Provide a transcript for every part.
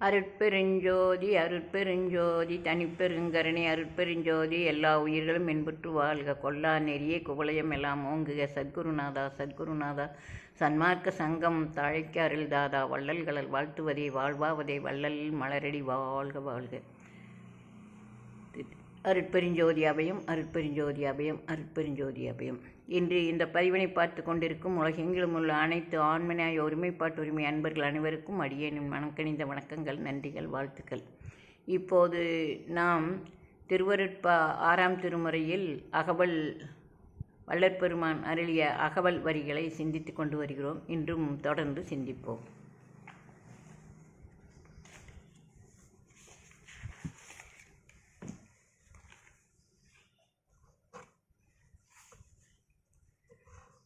அருட்பெருஞ்சோதி அருட்பெருஞ்சோதி தனிப்பெருங்கருணை அருட்பெருஞ்சோதி எல்லா உயிர்களும் இன்புற்று வாழ்க. கொல்லா நெறியே குவலயம் எல்லாம் ஓங்குக. சத்குருநாதா சத்குருநாதா சன்மார்க்க சங்கம் தழைக்க அருள்தாதா வள்ளல்களல் வாழ்த்துவதே வாழ்வாவதே வள்ளலில் மலரடி வாழ்க வாழ்க. அருட்பெருஞ்சோதி அபயம் அருட்பெருஞ்சோதி அபயம் அருட்பெருஞ்சோதி அபயம். இன்று இந்த பதிவினை பார்த்து கொண்டிருக்கும் உலகெங்கிலும் உள்ள அனைத்து ஆண்மனாய ஒருமைப்பாட்டு உரிமை அன்பர்கள் அனைவருக்கும் அடியேனின் மனக்கணிந்த வணக்கங்கள் நன்றிகள் வாழ்த்துக்கள். இப்போது நாம் திருவருட்பா ஆறாம் திருமுறையில் அகவல் வள்ளற்பெருமான் அருளிய அகவல் வரிகளை சிந்தித்து கொண்டு வருகிறோம். இன்றும் தொடர்ந்து சிந்திப்போம்.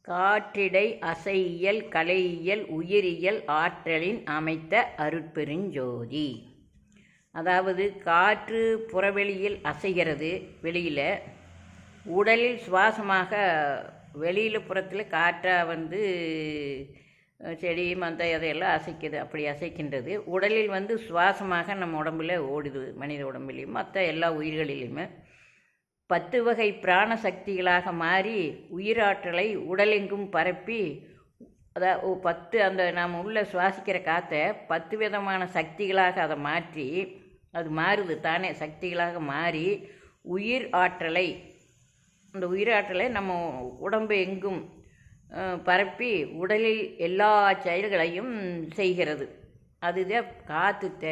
காற்றிடை அசையியல் கலையியல் உயிரியல் ஆற்றலின் அமைத்த அருட்பெருஞ்சோதி அதாவது காற்று புறவெளியில் அசைகிறது வெளியில். உடலில் சுவாசமாக வெளியில் புறத்தில் காற்றாக வந்து செடி மந்த அதையெல்லாம் அசைக்குது அப்படி அசைக்கின்றது. உடலில் வந்து சுவாசமாக நம்ம உடம்புல ஓடுது மனித உடம்புலையும் மற்ற எல்லா உயிர்களிலையுமே பத்து வகை பிராண சக்திகளாக மாறி உயிராற்றலை உடலெங்கும் பரப்பி அதாவது பத்து அந்த நாம் உள்ள சுவாசிக்கிற காற்றை பத்து விதமான சக்திகளாக அதை மாற்றி அது மாறுது தானே சக்திகளாக மாறி உயிர் ஆற்றலை அந்த உயிராற்றலை நம்ம உடம்பு எங்கும் பரப்பி உடலில் எல்லா செயல்களையும் செய்கிறது. அதுதான் காற்றுத்த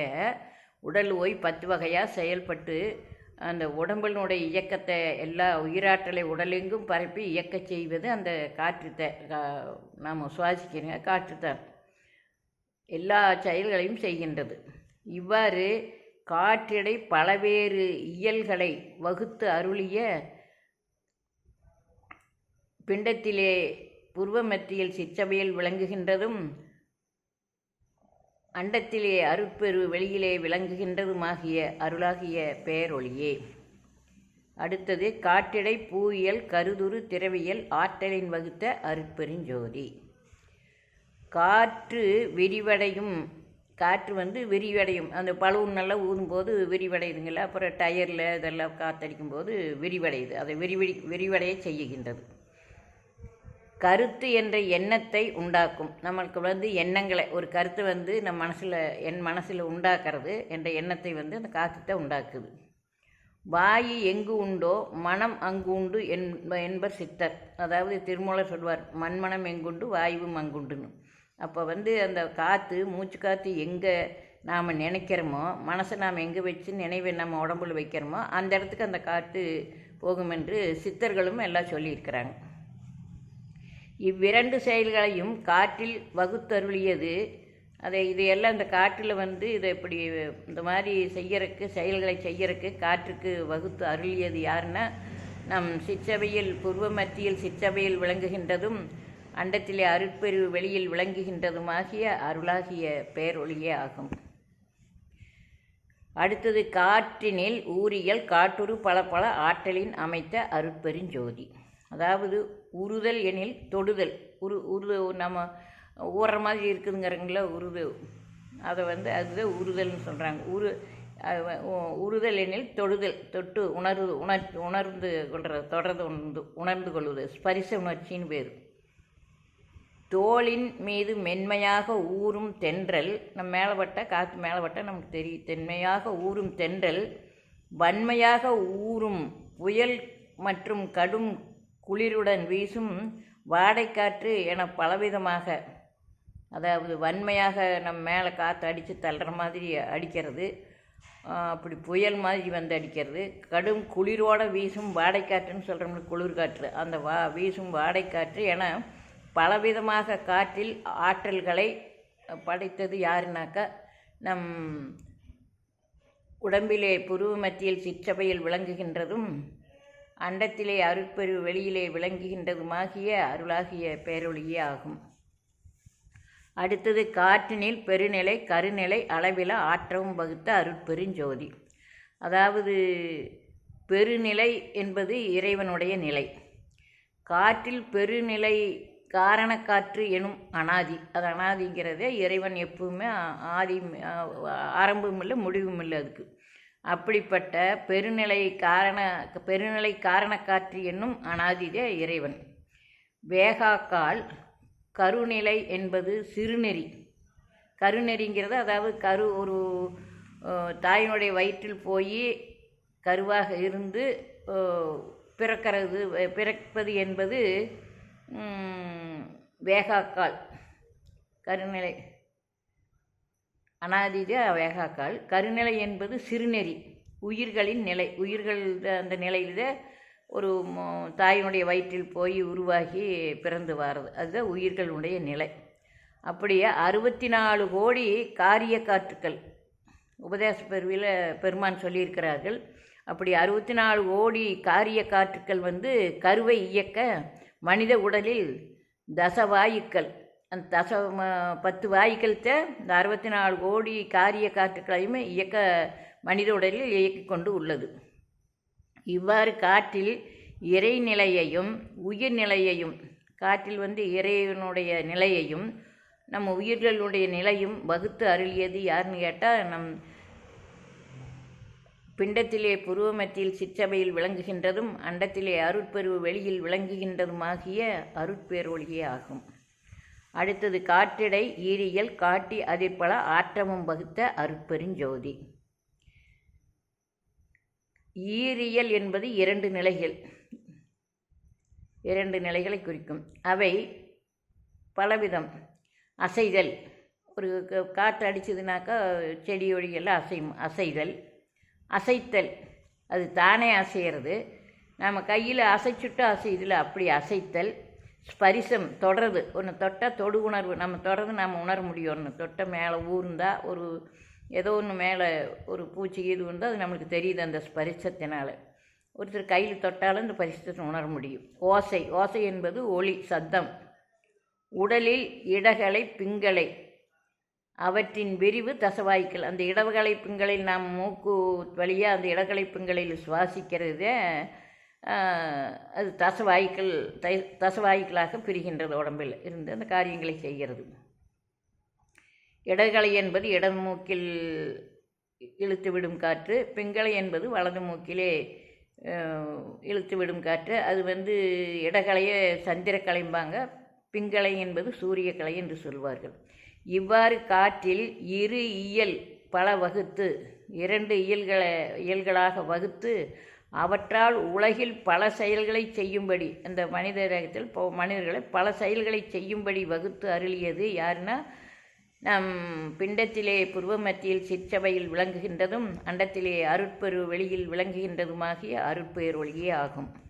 உடல் ஓய் பத்து வகையாக செயல்பட்டு அந்த உடம்பினுடைய இயக்கத்தை எல்லா உயிராற்றலை உடலெங்கும் பரப்பி இயக்க செய்வது அந்த காற்றுத்தை நாம் சுவாசிக்கிற காற்றுத்தான் எல்லா செயல்களையும் செய்கின்றது. இவ்வாறு காற்றிடை பலவேறு இயல்களை வகுத்து அருளிய பிண்டத்திலே புருவமத்தியில் சிற்றவையில் விளங்குகின்றதும் அண்டத்திலே அருட்பெரு வெளியிலே விளங்குகின்றதுமாகிய அருளாகிய பேரொழியே அடுத்தது காற்றிடை பூயியல் கருதுரு திரவியல் ஆற்றலின் வகுத்த அருட்பெருஞ்சோதி காற்று விரிவடையும் காற்று வந்து விரிவடையும். அந்த பலூன் நல்லா ஊதும்போது விரிவடையுதுங்களா அப்புறம் டயரில் இதெல்லாம் காற்றடிக்கும் போது விரிவடையுது. அதை விரிவடி விரிவடைய செய்யுகின்றது கருத்து என்ற எண்ணத்தை உண்டாக்கும். நம்மளுக்கு வந்து எண்ணங்களை ஒரு கருத்து வந்து நம் மனசில் என் மனசில் உண்டாக்குறது என்ற எண்ணத்தை வந்து அந்த காத்தத்தை உண்டாக்குது. வாயு எங்கு உண்டோ மனம் அங்கு உண்டு என்ப என்பர் சித்தர். அதாவது திருமூலர் சொல்வார் மண்மனம் எங்குண்டு வாயுவும் அங்குண்டுன்னு. அப்போ வந்து அந்த காற்று மூச்சு காற்று எங்கே நாம் நினைக்கிறோமோ மனசை நாம் எங்கே வச்சு நினைவை நம்ம உடம்புல வைக்கிறோமோ அந்த இடத்துக்கு அந்த காற்று போகும் என்று சித்தர்களும் எல்லாம் சொல்லியிருக்கிறாங்க. இவ்விரண்டு செயல்களையும் காற்றில் வகுத்தருளியது. அதை இதையெல்லாம் இந்த காற்றில் வந்து இதை இப்படி இந்த மாதிரி செய்யறக்கு செயல்களை செய்யறக்கு காற்றுக்கு வகுத்து அருளியது யாருன்னா நம் சிற்றவையில் பூர்வ மத்தியில் சிற்றவையில் விளங்குகின்றதும் அண்டத்திலே அருட்பெரு வெளியில் விளங்குகின்றதுமாகிய அருளாகிய பேரொழியே ஆகும். அடுத்தது காற்றினில் ஊரியல் காட்டுரு பல பல ஆற்றலின் அமைத்த அருட்பெருஞ்சோதி. அதாவது உறுதல் எனில் தொடுதல். உரு உரு நம்ம ஊற மாதிரி இருக்குதுங்கிறங்கள? உருது அதை வந்து அதுதான் உறுதல்னு சொல்கிறாங்க உரு உறுதல் எனில் தொடுதல் தொட்டு உணர்வு உணர் உணர்ந்து கொள்வது தொடர்ந்து உணர்ந்து உணர்ந்து கொள்வது. ஸ்பரிச உணர்ச்சின்னு பேர். தோளின் மீது மென்மையாக ஊறும் தென்றல் நம்ம மேலப்பட்ட காற்று மேலப்பட்ட நமக்கு தெரியும் தென்மையாக ஊறும் தென்றல் வன்மையாக ஊறும் புயல் மற்றும் கடும் குளிருடன் வீசும் வாடைக்காற்று என பலவிதமாக அதாவது வன்மையாக நம்ம மேலே காற்று அடித்து தள்ளுற மாதிரி அடிக்கிறது. அப்படி புயல் மாதிரி வந்து அடிக்கிறது. கடும் குளிரோடு வீசும் வாடைக்காற்றுன்னு சொல்கிறோம்ல குளிர்காற்று. அந்த வா வீசும் வாடைக்காற்று என பலவிதமாக காற்றில் ஆற்றல்களை படைத்தது யாருனாக்கா நம் உடம்பிலே புருவ மத்தியில் சிற்றபையில் விளங்குகின்றதும் அண்டத்திலே அருட்பெரு வெளியிலே விளங்குகின்றதுமாகிய அருளாகிய பேரொழியே ஆகும். அடுத்தது காற்றினில் பெருநிலை கருநிலை அளவில ஆற்றவும் வகுத்த அருட்பெருஞ்சோதி அதாவது பெருநிலை என்பது இறைவனுடைய நிலை. காற்றில் பெருநிலை காரணக்காற்று எனும் அனாதி. அது அனாதிங்கிறதே இறைவன் எப்பவுமே ஆதி ஆரம்பமும் இல்லை முடிவும் இல்லை அதுக்கு. அப்படிப்பட்ட பெருநிலை காரண பெருநிலை காரணக்காற்று என்னும் அனாதிதே இறைவன். வேகாக்கால் கருநிலை என்பது சிறுநெறி. கருநெறிங்கிறது அதாவது கரு ஒரு தாயினுடைய வயிற்றில் போய் கருவாக இருந்து பிறக்கிறது பிறப்பது என்பது வேகாக்கால் கருநிலை. அனாதித வேகாக்கால். கருநிலை என்பது சிறுநெறி உயிர்களின் நிலை. உயிர்கள் அந்த நிலையில் ஒரு தாயினுடைய வயிற்றில் போய் உருவாகி பிறந்து வாரது. அதுதான் உயிர்களுடைய நிலை. அப்படியே அறுபத்தி நாலு கோடி காரிய காற்றுக்கள். உபதேச பெருவியில் பெருமான் சொல்லியிருக்கிறார்கள். அப்படி அறுபத்தி நாலு கோடி காரிய காற்றுக்கள் வந்து கருவை இயக்க மனித உடலில் தசவாயுக்கள். தச ம- பத்து வாயுக்கள்கிட்ட இந்த அறுபத்தி நாலு கோடி காரிய காற்றுகளையும் இயக்க மனித உடலில் இயக்கிக் கொண்டு உள்ளது. இவ்வாறு காற்றில் இறைநிலையையும் உயிர்நிலையையும் காற்றில் வந்து இறைவனுடைய நிலையையும் நம்ம உயிர்களுடைய நிலையும் வகுத்து அருளியது யாருன்னு கேட்டால் நம் பிண்டத்திலே புருவமத்தில் சிற்றபையில் விளங்குகின்றதும் அண்டத்திலே அருட்பெருவு வெளியில் விளங்குகின்றதுமாகிய அருட்பேரொழியே ஆகும். அடுத்தது காற்றிடை ஈரியல் காட்டி அதிர்பல ஆற்றமும் வகுத்த அருட்பெருஞ்சோதி ஈரியல் என்பது இரண்டு நிலைகள். இரண்டு நிலைகளை குறிக்கும். அவை பலவிதம். அசைதல். ஒரு க- காற்று அடிச்சதுனாக்கா செடி அசையும். அசைதல். அசைத்தல். அது தானே அசைகிறது நம்ம கையில் அசைச்சுட்டு அசைதில் அப்படி அசைத்தல். ஸ்பரிசம் தொடருது ஒன்று தொட்டால் தொடு உணர்வு நம்ம தொடர்ந்து நம்ம உணர முடியும் ஒன்று தொட்ட மேலே ஊர்ந்தா ஒரு ஏதோ ஒன்று மேலே ஒரு பூச்சி இது இருந்தால் அது நம்மளுக்கு தெரியுது அந்த ஸ்பரிசத்தினால். ஒருத்தர் கையில் தொட்டாலும் இந்த பரிசத்தை உணர முடியும். ஓசை. ஓசை என்பது ஒளி சத்தம். உடலில் இடகலை பிங்களை அவற்றின் விரிவு தசவாய்க்கள். அந்த இடவகலை பிங்களில் நாம் மூக்கு வழியாக அந்த இடகலை பிங்களில் சுவாசிக்கிறதே அது தசவாய்க்கள் தை தசவாய்க்களாக பிரிகின்றது உடம்பில் இருந்து அந்த காரியங்களை செய்கிறது. இடகலை என்பது இடது மூக்கில் இழுத்து விடும் காற்று பிங்களை என்பது வலது மூக்கிலே இழுத்து விடும் காற்று. அது வந்து இடகலையை சந்திரக்கலைம்பாங்க பிங்களை என்பது சூரியக்கலை என்று சொல்வார்கள். இவ்வாறு காற்றில் இரு இயல் பல வகுத்து இரண்டு இயல்களை இயல்களாக வகுத்து அவற்றால் உலகில் பல செயல்களை செய்யும்படி அந்த மனிதரகத்தில் இப்போ மனிதர்களை பல செயல்களை செய்யும்படி வகுத்து அருளியது யாருன்னா நம் பிண்டத்திலே புருவமத்தியில் சிற்சபையில் விளங்குகின்றதும் அண்டத்திலே அருட்பெரு வெளியில் விளங்குகின்றதுமாகிய அருட்பெயரொழியே ஆகும்.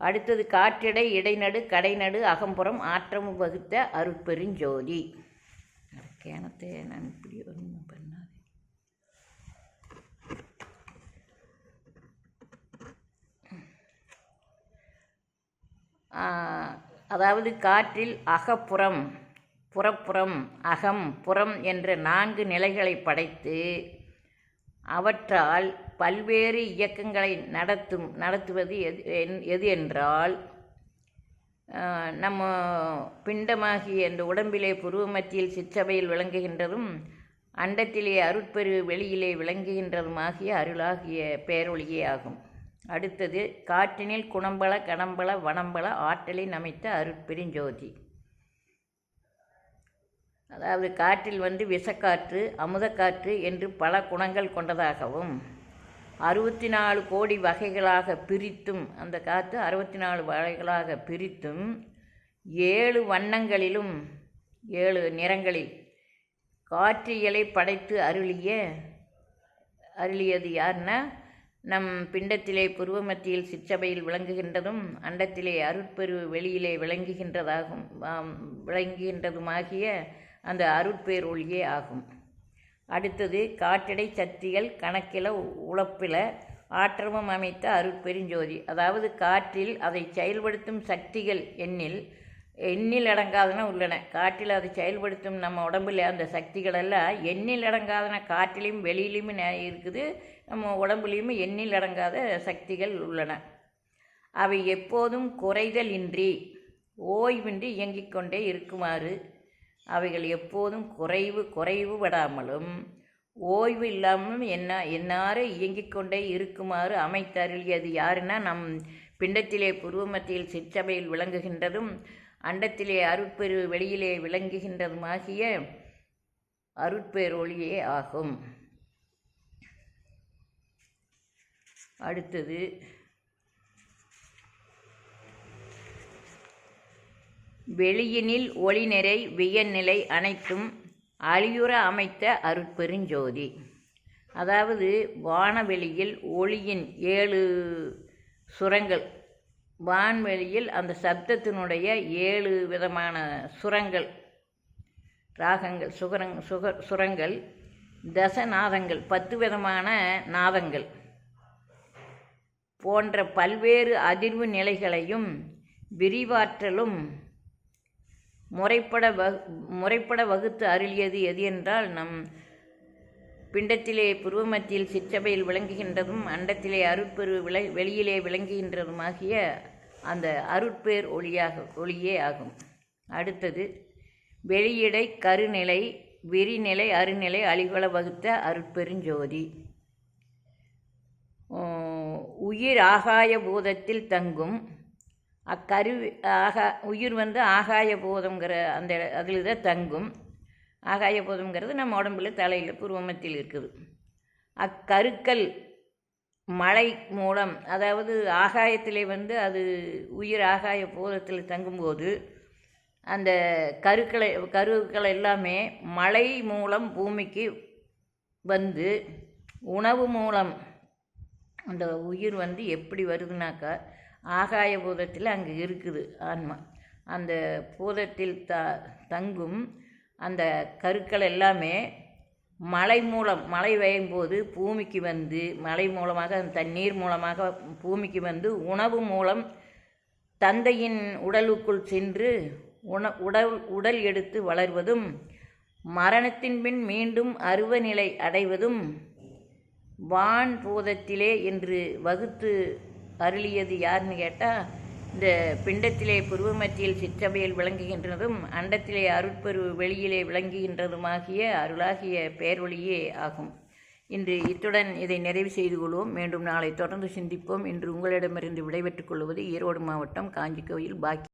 அடுத்தது காற்றிடை இடைநடு கடைநடு அகம்புறம் ஆற்றமும் வகுத்த அருட்பெருஞ்சோதி கேனத்தை நான் இப்படி ஒன்றும் பண்ண அதாவது காற்றில் அகப்புறம் புறப்புறம் அகம் புறம் என்ற நான்கு நிலைகளை படைத்து அவற்றால் பல்வேறு இயக்கங்களை நடத்தும் நடத்துவது எது என்- எது என்றால் நம்ம பிண்டமாகிய இந்த உடம்பிலே புருவமத்தியில் சிற்றவையில் விளங்குகின்றதும் அண்டத்திலே அருட்பெரு வெளியிலே விளங்குகின்றதுமாகிய அருளாகிய பேரொழியே ஆகும். அடுத்தது காற்றினில் குணம்பல கணம்பல வனம்பல ஆற்றலை நமைத்த அருட்பெருஞ்சோதி. அதாவது காற்றில் வந்து விஷக்காற்று அமுதக்காற்று என்று பல குணங்கள் கொண்டதாகவும் அறுபத்தி நாலு கோடி வகைகளாக பிரித்தும் அந்த காற்று அறுபத்தி நாலு வகைகளாக பிரித்தும் ஏழு வண்ணங்களிலும் ஏழு நிறங்களில் காற்றியலை படைத்து அருளிய அருளியது யாருன்னா நம் பிண்டத்திலே புருவமத்தியில் சிற்றபையில் விளங்குகின்றதும் அண்டத்திலே அருட்பெரு வெளியிலே விளங்குகின்றதாகும் விளங்குகின்றதுமாகிய அந்த அருட்பேரொழியே ஆகும். அடுத்தது காற்றிடை சக்திகள் கணக்கில உழப்பில ஆற்றமும் அமைத்த அருட்பெருஞ்சோதி. அதாவது காற்றில் அதை செயல்படுத்தும் சக்திகள் எண்ணில் எண்ணில் அடங்காதன உள்ளன. காற்றில் அதை செயல்படுத்தும் நம்ம உடம்பில் அந்த சக்திகளெல்லாம் எண்ணில் அடங்காதன காற்றிலையும் வெளியிலையுமே நெ- இருக்குது. நம்ம உடம்புலேயுமே எண்ணில் அடங்காத சக்திகள் உள்ளன. அவை எப்போதும் குறைதல் இன்றி ஓய்வின்றி இயங்கிக் கொண்டே இருக்குமாறு. அவைகள் எப்போதும் குறைவு குறைவு விடாமலும் ஓய்வு இல்லாமலும் என்ன எந்நாறு இயங்கிக் கொண்டே இருக்குமாறு அமைத்தருளியது யாருன்னா நம் பிண்டத்திலே புருவ மத்தியில் சிற்றபையில் விளங்குகின்றதும் அண்டத்திலே அருட்பெரு வெளியிலே விளங்குகின்றதுமாகிய அருட்பேரொளியே ஆகும். அடுத்தது வெளியினில் ஒளிநிறை வியநிலை அனைத்தும் அழியுற அமைத்த அருட்பெருஞ்சோதி. அதாவது வானவெளியில் ஒளியின் ஏழு சுரங்கள் வான்வெளியில் அந்த சப்தத்தினுடைய ஏழு விதமான சுரங்கள் ராகங்கள் சுகரங் சுக சுரங்கள் தசநாதங்கள் பத்து விதமான நாதங்கள் போன்ற பல்வேறு அதிர்வு நிலைகளையும் விரிவாற்றலும் முறைப்பட வகு முறைப்பட வகுத்து அருளியது எது என்றால் நம் பிண்டத்திலே புருவமத்தியில் சிற்றபையில் விளங்குகின்றதும் அண்டத்திலே அருட்பெரு விளை வெளியிலே விளங்குகின்றதுமாகிய அந்த அருட்பேர் ஒளியாக ஒளியே ஆகும். அடுத்தது வெளியிடை கருநிலை விரிநிலை அருநிலை அழிவள வகுத்த அருட்பெருஞ்சோதி. உயிர் ஆகாய பூதத்தில் தங்கும் அக்கரு ஆகா உயிர் வந்து ஆகாய பூதங்கிற அந்த அதில் தான் தங்கும். ஆகாயபூதம்ங்கிறது நம்ம உடம்புல தலையில் புருவமத்தில் இருக்குது. அக்கருக்கள் மழை மூலம் அதாவது ஆகாயத்திலே வந்து அது உயிர் ஆகாய பூதத்தில் தங்கும்போது அந்த கருக்களை கருக்கள் எல்லாமே மழை மூலம் பூமிக்கு வந்து உணவு மூலம் அந்த உயிர் வந்து எப்படி வருதுனாக்கா ஆகாய பூதத்தில் அங்கே இருக்குது ஆன்மா. அந்த பூதத்தில் த தங்கும் அந்த கருக்கள் எல்லாமே மழை மூலம் மழை பெய்யும் போது பூமிக்கு வந்து மழை மூலமாக அந்த தண்ணீர் மூலமாக பூமிக்கு வந்து உணவு மூலம் தந்தையின் உடலுக்குள் சென்று உண உடல் உடல் எடுத்து வளர்வதும் மரணத்தின் பின் மீண்டும் அருவநிலை அடைவதும் வான் பூதத்திலே என்று வகுத்து அருளியது யாருன்னு கேட்டால் இந்த பிண்டத்திலே புருவமத்தியில் சிற்றபையில் விளங்குகின்றதும் அண்டத்திலே அருட்பெரு வெளியிலே விளங்குகின்றதுமாகிய அருளாகிய பேரொழியே ஆகும். இன்று இத்துடன் இதை நிறைவு செய்து கொள்வோம். மீண்டும் நாளை தொடர்ந்து சிந்திப்போம். இன்று உங்களிடமிருந்து விடைபெற்றுக் கொள்வது ஈரோடு மாவட்டம் காஞ்சி கோயில் பாக்கி